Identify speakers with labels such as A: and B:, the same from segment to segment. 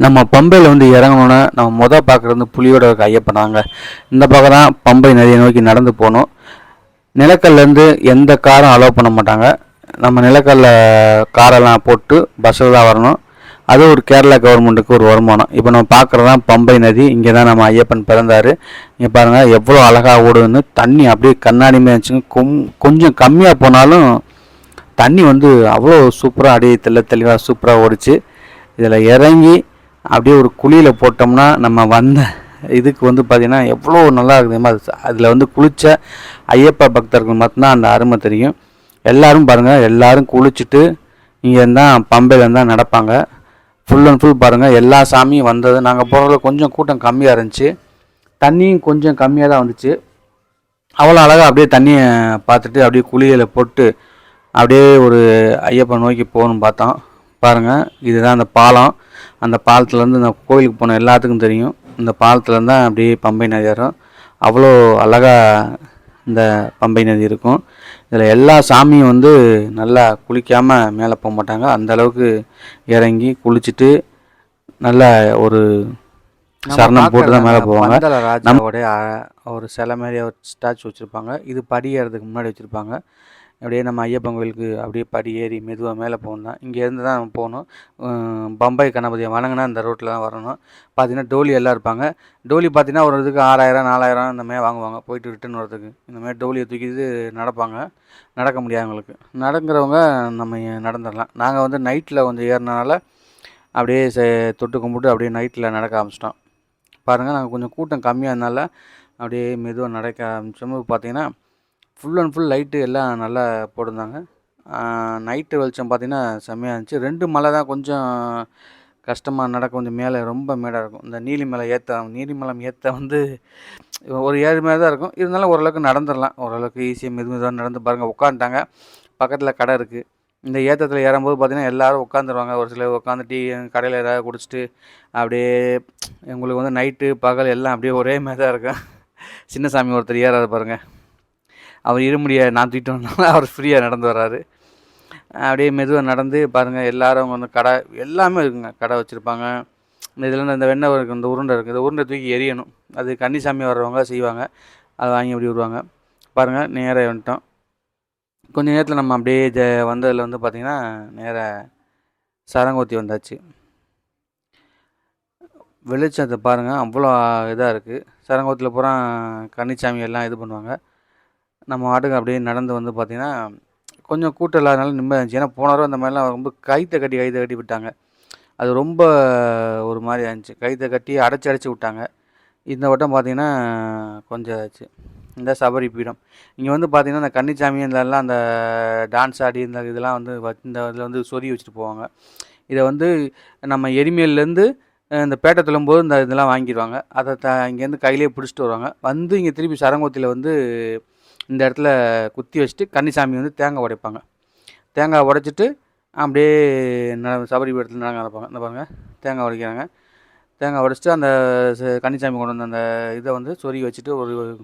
A: நம்ம பம்பையில் வந்து இறங்கணுன்னா நம்ம மொதல் பார்க்குறது வந்து புலியோட ஐயப்பனாங்க இந்த பக்கம் தான் பம்பை நதியை நோக்கி நடந்து போகணும் நிலக்கல்லேருந்து எந்த காரும் அலோவ் பண்ண மாட்டாங்க. நம்ம நிலக்கல்ல காரெல்லாம் போட்டு பஸ்ஸில் தான் வரணும். அது ஒரு கேரளா கவர்மெண்ட்டுக்கு ஒரு வருமானம். இப்போ நம்ம பார்க்குறது தான் பம்பை நதி. இங்கே தான் நம்ம ஐயப்பன் பிறந்தார். இங்கே பாருங்கள் எவ்வளோ அழகாக ஓடுதுன்னு தண்ணி அப்படியே கண்ணாடி மாதிரி இருந்துச்சுங்க. கொம் கொஞ்சம் கம்மியாக போனாலும் தண்ணி வந்து அவ்வளோ சூப்பராக அப்படியே தெல்ல தெளிவாக சூப்பராக ஓடிச்சு. இதில் இறங்கி அப்படியே ஒரு குழியில் போட்டோம்னா நம்ம வந்த இதுக்கு வந்து பார்த்திங்கன்னா எவ்வளோ நல்லா இருக்குது அது அதில் வந்து குளித்த ஐயப்ப பக்தர்கள் மட்டும்தான் அந்த அருமை தெரியும். எல்லாரும் பாருங்கள் எல்லாரும் குளிச்சுட்டு இங்கே இருந்தால் பம்பையில் தான் நடப்பாங்க. ஃபுல் அண்ட் ஃபுல் பாருங்கள் எல்லா சாமியும் வந்தது. நாங்கள் போகிறதுல கொஞ்சம் கூட்டம் கம்மியாக இருந்துச்சு. தண்ணியும் கொஞ்சம் கம்மியாக தான் வந்துச்சு. அவ்வளோ அழகாக அப்படியே தண்ணியை பார்த்துட்டு அப்படியே குளியலை போட்டு அப்படியே ஒரு ஐயப்பன் நோக்கி போகணும்னு பார்த்தோம். பாருங்கள் இதுதான் அந்த பாலம். அந்த பாலத்துலேருந்து இந்த கோயிலுக்கு போன எல்லாத்துக்கும் தெரியும். இந்த பாலத்துலேருந்து தான் அப்படியே பம்பை நதி வரும். அவ்வளோ அழகாக இந்த பம்பை நதி இருக்கும். இதில் எல்லா சாமியும் வந்து நல்லா குளிக்காமல் மேலே போக மாட்டாங்க. அந்த அளவுக்கு இறங்கி குளிச்சுட்டு நல்ல ஒரு சரணம் போட்டு தான் மேலே போவாங்க.
B: அ- ஒரு சிலை மாதிரி ஒரு ஸ்டாச்சு வச்சுருப்பாங்க. இது படி ஏறதுக்கு முன்னாடி வச்சுருப்பாங்க. அப்படியே நம்ம ஐயப்பன் கோயிலுக்கு அப்படியே படி ஏறி மெதுவாக மேலே போகணும் இங்கேருந்து தான் நம்ம போகணும். பம்பாய் பம்பை கணபதியை வணங்கினா இந்த ரோட்டில் தான் வரணும். பார்த்தீங்கன்னா டோலி எல்லாம் இருப்பாங்க. டோலி பார்த்தீங்கன்னா ஒரு இதுக்கு ஆறாயிரம் நாலாயிரம் இந்த மாதிரி வாங்குவாங்க. போயிட்டு ரிட்டன் வரதுக்கு இந்த மாதிரி டோலியை தூக்கிட்டு நடப்பாங்க. நடக்க முடியாதவங்களுக்கு நடக்கிறவங்க நம்ம நடந்துடலாம். நாங்கள் வந்து நைட்டில் கொஞ்சம் ஏறினால அப்படியே செ தொட்டு கும்பிட்டு அப்படியே நைட்டில் நடக்க ஆரம்பிச்சிட்டோம். பாருங்கள் நாங்கள் கொஞ்சம் கூட்டம் கம்மியாக இருந்தனால அப்படியே மெதுவாக நடக்க ஆரம்பித்தோம் பார்த்தீங்கன்னா ஃபுல் அண்ட் ஃபுல் லைட்டு எல்லாம் நல்லா போட்டிருந்தாங்க. நைட்டு வெளிச்சம் பார்த்திங்கன்னா செம்மையாக இருந்துச்சு. ரெண்டு மலை தான் கொஞ்சம் கஷ்டமாக நடக்கும். கொஞ்சம் மேலே ரொம்ப மேடாக இருக்கும். இந்த நீலிமலை ஏற்ற நீலிமலை ஏற்ற வந்து ஒரு ஏழு மேலே தான் இருக்கும். இருந்தாலும் ஓரளவுக்கு நடந்துடலாம். ஓரளவுக்கு ஈஸியாக மெது மெதுவாக நடந்து பாருங்கள் உட்காந்துட்டாங்க பக்கத்தில் கடை இருக்குது இந்த ஏற்றத்தில் ஏறும்போது பார்த்தீங்கன்னா எல்லாரும் உட்காந்துருவாங்க ஒரு சிலர் உட்காந்து டீ கடையில் ஏதாவது குடிச்சிட்டு அப்படியே எங்களுக்கு வந்து நைட்டு பகல் எல்லாம் அப்படியே ஒரே மாதிரி தான் இருக்கும். சின்ன சாமி ஒருத்தர் ஏறாரு பாருங்கள் அவர் இருமுடியை நான் தூக்கிட்டு வந்தாலும் அவர் ஃப்ரீயாக நடந்து வர்றாரு. அப்படியே மெதுவாக நடந்து பாருங்கள் எல்லாரும் வந்து கடை எல்லாமே இருக்குங்க. கடை வச்சுருப்பாங்க. இந்த இதில் இந்த வெண்ணெய் இருக்குது இந்த உருண்டை இருக்குது இந்த உருண்டை தூக்கி எரியணும். அது கன்னிசாமி வர்றவங்க செய்வாங்க. அதை வாங்கி அப்படி விடுவாங்க. பாருங்கள் நேராக வந்துட்டோம். கொஞ்ச நேரத்தில் நம்ம அப்படியே ஜ வந்ததில் வந்து பார்த்திங்கன்னா நேராக சரங்கோத்தி வந்தாச்சு. வெளிச்சத்தை பாருங்கள் அவ்வளோ இதாக இருக்குது சரங்கோத்தியில் பூரா கன்னிச்சாமி எல்லாம் இது பண்ணுவாங்க. நம்ம வாட்டுக்கு அப்படியே நடந்து வந்து பார்த்திங்கன்னா கொஞ்சம் கூட்டம் இல்லாதனால நிம்மதியாக இருந்துச்சு. ஏன்னா போன தடவை அந்த மாதிரிலாம் ரொம்ப கைத்தை கட்டி கைத்தை கட்டி விட்டாங்க. அது ரொம்ப ஒரு மாதிரி இருந்துச்சு கைத்தை கட்டி அடைச்சி அடைச்சி விட்டாங்க. இந்த வட்டம் பார்த்திங்கன்னா கொஞ்சம் ஆச்சு இந்த சபரி பீடம். இங்கே வந்து பார்த்திங்கன்னா இந்த கன்னிச்சாமி இதெல்லாம் அந்த டான்ஸ் ஆடி இந்த இதெல்லாம் வந்து வ- இந்த இதில் வந்து சொறி வச்சுட்டு போவாங்க. இதை வந்து நம்ம எரிமையிலேருந்து இந்த பேட்டை துளும்போது இந்த இதெல்லாம் வாங்கிடுவாங்க. அதை த இங்கேருந்து கையிலே பிடிச்சிட்டு வருவாங்க. வந்து இங்கே திருப்பி சரங்கோத்தியில் வந்து இந்த இடத்துல குத்தி வச்சுட்டு கன்னிசாமி வந்து தேங்காய் உடைப்பாங்க. தேங்காய் உடைச்சிட்டு அப்படியே ந சபரி பீடத்தில் நடங்க நடப்பாங்க. இந்த பாருங்கள் தேங்காய் உடைக்கிறாங்க. தேங்காய் உடைச்சிட்டு அந்த ச- கன்னிசாமி கொண்டு வந்த அந்த இதை வந்து சொறி வச்சுட்டு ஒரு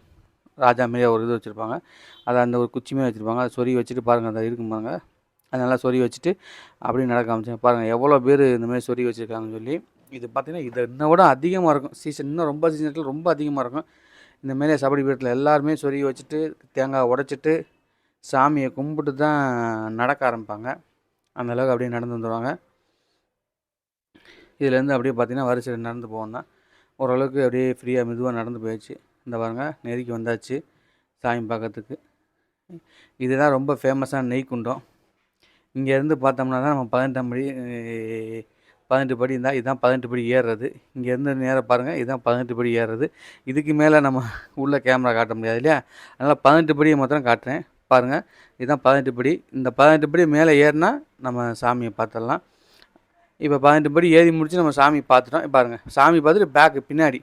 B: ராஜா மாரி ஒரு இது வச்சுருப்பாங்க. அதை அந்த ஒரு குச்சிமே வச்சுருப்பாங்க. அதை சொறி வச்சுட்டு பாருங்கள் அதை இருக்கும் பாருங்கள் அது நல்லா சொறி வச்சுட்டு அப்படியே நடக்க ஆரம்பிச்சாங்க பாருங்கள் எவ்வளோ பேர் இந்த மாதிரி வச்சுருக்காங்கன்னு சொல்லி இது பார்த்திங்கன்னா இது இன்னும் விட அதிகமாக இருக்கும். சீசன் இன்னும் ரொம்ப சீசனத்தில் ரொம்ப அதிகமாக இருக்கும். இந்த மாதிரி சபடி பீடத்தில் எல்லாருமே சொருகி வச்சுட்டு தேங்காய் உடைச்சிட்டு சாமியை கும்பிட்டு தான் நடக்க ஆரம்பிப்பாங்க. அந்த அளவுக்கு அப்படியே நடந்து வந்துடுவாங்க இதுலேருந்து அப்படியே பார்த்திங்கன்னா வரிசையில் நடந்து போவோம் தான். ஓரளவுக்கு அப்படியே ஃப்ரீயாக மெதுவாக நடந்து போயிடுச்சு இந்த பாருங்கள் நெருக்கி வந்தாச்சு சாமி பார்க்கறதுக்கு இதுதான் ரொம்ப ஃபேமஸான நெய் குண்டம். இங்கேருந்து பார்த்தோம்னா தான் நம்ம பதினெட்டாம் படி பதினெட்டு படி இருந்தால் இதுதான் பதினெட்டு படி ஏறுறது. இங்கேருந்து நேராக பாருங்கள் இதுதான் பதினெட்டு படி ஏறுறது. இதுக்கு மேலே நம்ம உள்ளே கேமரா காட்ட முடியாது இல்லையா? அதனால் பதினெட்டு படியை மாத்திரம் காட்டுறேன். பாருங்கள் இதுதான் பதினெட்டு படி. இந்த பதினெட்டு படி மேலே ஏறினா நம்ம சாமியை பார்த்துடலாம். இப்போ பதினெட்டு படி ஏறி முடிச்சு நம்ம சாமி பார்த்துட்டோம். பாருங்கள் சாமி பார்த்துட்டு பேக்கு பின்னாடி.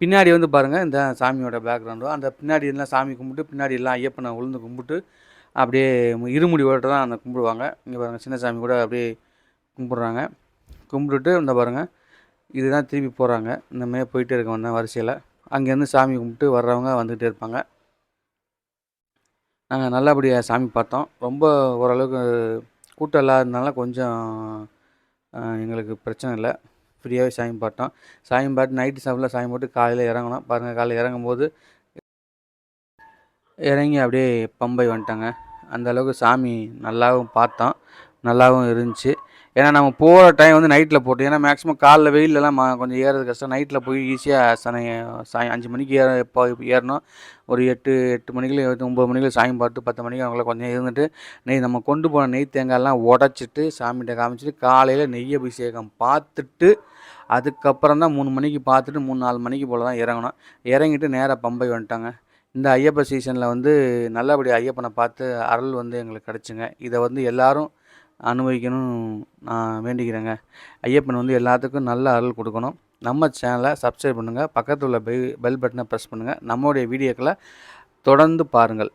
B: பின்னாடி வந்து பாருங்கள் இந்த சாமியோட பேக்ரவுண்டும் அந்த பின்னாடி எல்லாம் சாமி கும்பிட்டு பின்னாடி எல்லாம் ஐயப்பனை உளுந்து கும்பிட்டு அப்படியே இருமுடி ஓட்ட தான் அந்த கும்பிடுவாங்க. இங்கே பாருங்கள் சின்ன சாமி கூட அப்படியே கும்பிட்றாங்க. கும்பிட்டுட்டு இந்த பாருங்கள் இதுதான் திருப்பி போகிறாங்க இந்தமாதிரி போயிட்டே இருக்க வந்தேன் வரிசையில். அங்கேருந்து சாமி கும்பிட்டு வர்றவங்க வந்துகிட்டே இருப்பாங்க. நாங்கள் நல்லபடியாக சாமி பார்த்தோம். ரொம்ப ஓரளவுக்கு கூட்டம் இல்லாததுனால கொஞ்சம் எங்களுக்கு பிரச்சனை இல்லை. ஃப்ரீயாகவே சாமி பார்த்தோம். சாமி பார்த்து நைட்டு சாப்பிடல. சாமி போட்டு காலையில் இறங்கணும் பாருங்கள் காலையில் இறங்கும்போது இறங்கி அப்படியே பம்பை வந்துட்டோங்க. அந்த அளவுக்கு சாமி நல்லாவும் பார்த்தோம். நல்லாவும் இருந்துச்சு. ஏன்னா நம்ம போகிற டைம் வந்து நைட்டில் போட்டோம் ஏன்னா மேக்ஸிமம் காலைல வெயிலெலாம் மா கொஞ்சம் ஏறது கஷ்டம். நைட்டில் போய் ஈஸியாக சனை சாய் அஞ்சு மணிக்கு ஏற இப்போ ஏறணும்? ஒரு எட்டு எட்டு மணிக்கு எட்டு ஒம்பது மணிக்கு சாயம் பார்த்து பத்து மணிக்கு அவங்கள கொஞ்சம் இருந்துட்டு நெய் நம்ம கொண்டு போன நெய் தேங்காயெல்லாம் உடச்சிட்டு சாமிகிட்ட காமிச்சிட்டு காலையில் நெய் அபிஷேகம் பார்த்துட்டு அதுக்கப்புறம் தான் மூணு மணிக்கு பார்த்துட்டு மூணு நாலு மணிக்கு போல் தான் இறங்கணும். இறங்கிட்டு நேராக பம்பை வந்துட்டாங்க. இந்த ஐயப்ப சீசனில் வந்து நல்லபடியாக ஐயப்பனை பார்த்து அருள் வந்து எங்களுக்கு கிடச்சிங்க. இதை வந்து எல்லோரும் அனுபவிக்கணும்னு நான் வேண்டிக்கிறேங்க. ஐயப்பன் வந்து எல்லாத்துக்கும் நல்ல அருள் கொடுக்கணும். நம்ம சேனலை சப்ஸ்கிரைப் பண்ணுங்கள் பக்கத்தில் உள்ள பெல் பெல் பட்டனை ப்ரெஸ் பண்ணுங்கள் நம்மளுடைய வீடியோக்களை தொடர்ந்து பாருங்கள்.